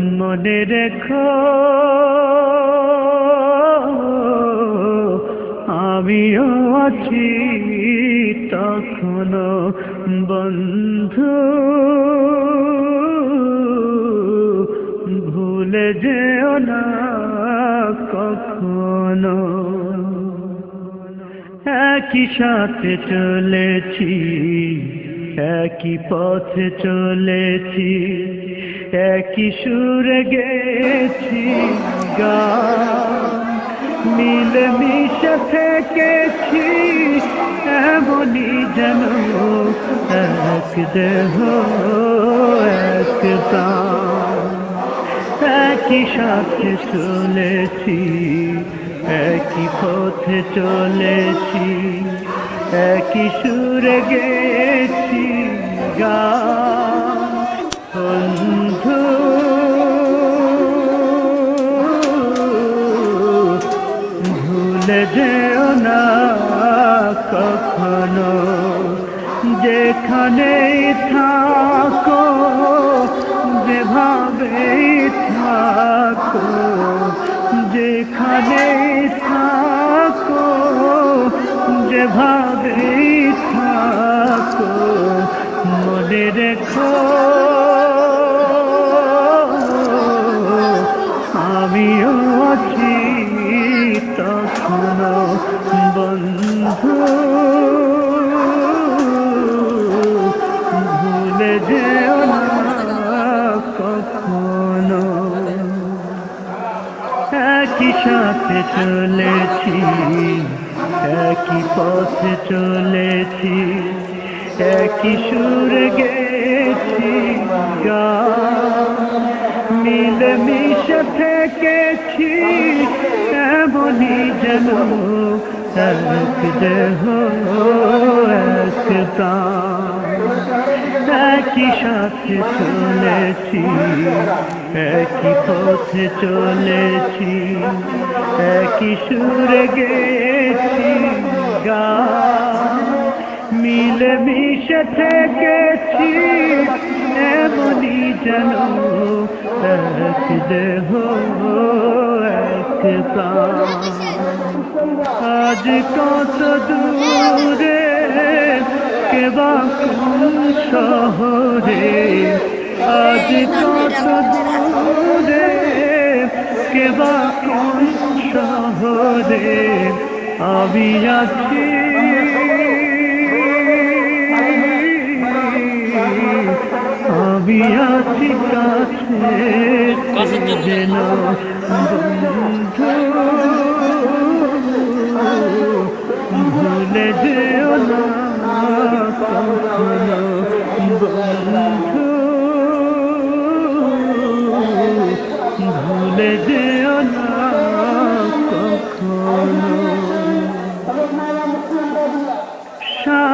মনে রেখো, আমিও আছি তখনো বন্ধু। ভুলে যেও না কখনো। একই সাথে চলেছি, একই পথে চলেছি। একই সুরে গেছি গান মিলে মিশে থেকেছি, এমনই যেন এক দেহ, এক একই সাথে চলেছি, একই পথে চলেছি, একই সুরে গেছি গান। যেখানে থাকো যেভাবে থাকো যেখানে থাকো যেভাবে থাকো মনে রেখো। চলেছি, একই পথে চলেছি, একই সুর গেছি মিলে মিশে থেকেছি, এমনই যেন এক দেহ, এক একই সাথে চলেছি একই পথে চলেছি, একই সুরে গেছি গান মিলে মিশে থেকেছি, এমনই যেন এক দেহ, এক আজ কত দূরে কেবা কোন শহরে আজ কত দূরে কেবা কোন শহরে আমি আছি আমি আছি কাছে, যেন বন্ধু, ভুলে যেও না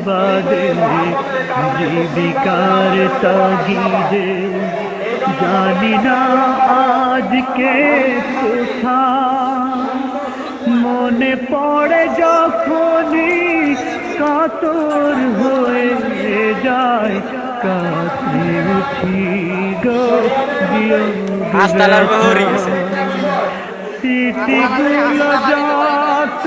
সুবাদে জীবিকার তাগিদে জানি না আজকে কোথা মনে পড়ে যখনই কাতর হয়ে যায় কাছে উঠি গো স্মৃতিগুলো যত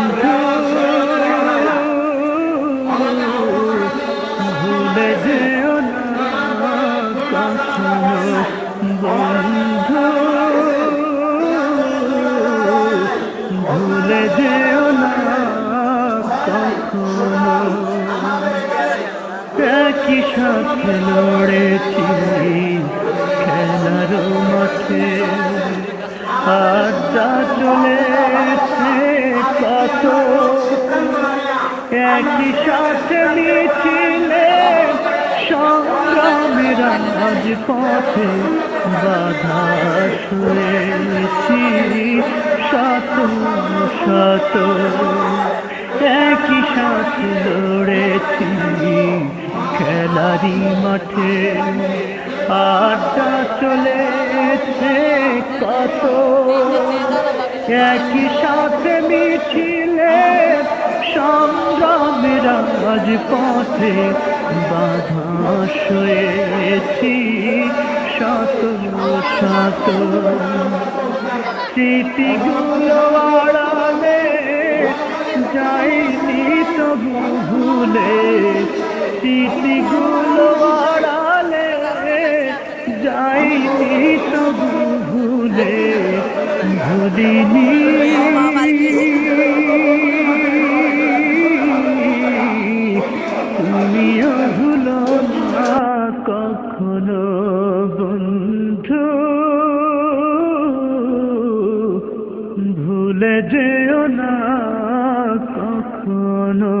লড়েছি খেলার মাঠে আড্ডা চলেছে কত। একই সাথে মিছিলে সংগ্রামের আজ পথে বাধা শুয়েছি। শত শত খেলারি মাঠে আড্ডা চলেছে কত। একই সাথে মিছিলে সংগ্রামের আজ পথে বাধা শুয়েছি শত শত স্মৃতিগুলো আড়ালে যাইনি তবু ভুলে স্মৃতিগুলো আড়ালে যাইনি তবু ভুলে না কখনো ভুলে যেও না কখনো।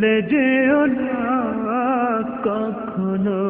ভুলে যেও না কখনো।